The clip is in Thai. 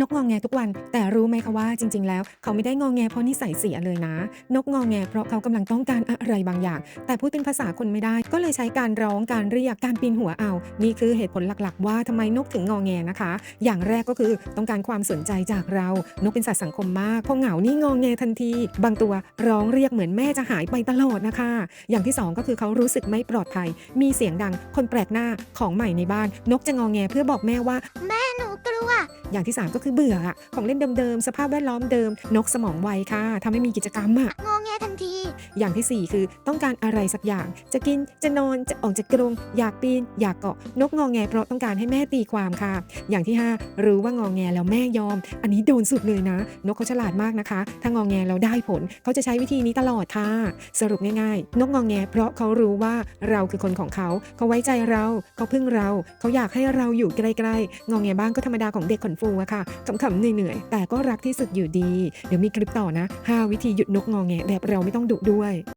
นกงอแงทุกวัน แต่รู้ไหมคะว่าจริง ๆ แล้ว เขาไม่ได้งอแงเพราะนิสัยเสียเลยนะ นกงอแงเพราะเขากำลังต้องการอะไรบางอย่าง แต่พูดเป็นภาษาคนไม่ได้ ก็เลยใช้การร้องการเรียกการปีนหัวเอา นี่คือเหตุผลหลักๆ ว่าทำไมนกถึงงอแงนะคะ อย่างแรกก็คือต้องการความสนใจจากเรา นกเป็นสัตว์สังคมมากพอเหงานี่งอแงทันที บางตัวร้องเรียกเหมือนแม่จะหายไปตลอดนะคะ อย่างที่สองก็คือเขารู้สึกไม่ปลอดภัย มีเสียงดังคนแปลกหน้าของใหม่ในบ้าน นกจะงอแงเพื่อบอกแม่ว่าหนูกลัว อย่างที่ 3 ก็คือเบื่ออะของเล่นเดิมๆ สภาพแวดล้อมเดิม นกสมองไวค่ะทำให้มีกิจกรรมอะ แงทันที อย่างทีสี่ 4 คือต้องการอะไรสักอย่าง จะกินจะนอนจะออกจากกรงอยากปีน อยากเกาะนกงอแงเพราะต้องการให้แม่ตีความค่ะ อย่างที่ 5 รู้ว่างอแงแล้วแม่ยอม อันนี้โดนสุดเลยนะ นกเขาฉลาดมากนะคะ ถ้างอแงแล้วได้ผล เขาจะใช้วิธีนี้ตลอดค่ะ สรุปง่ายๆ นกงอแงเพราะเขารู้ว่าเราคือคนของเขา เขาไว้ใจเรา เขาพึ่งเรา เขาอยากให้เราอยู่ใกล้ๆ งอแงบ้างก็ธรรมดาของเด็กขนฟูอะค่ะขำๆเหนื่อยๆแต่ก็รักที่สุดอยู่ดี เดี๋ยวมีคลิปต่อนะ 5 วิธีหยุดนกงอแงแบบเราไม่ต้องดุด้วย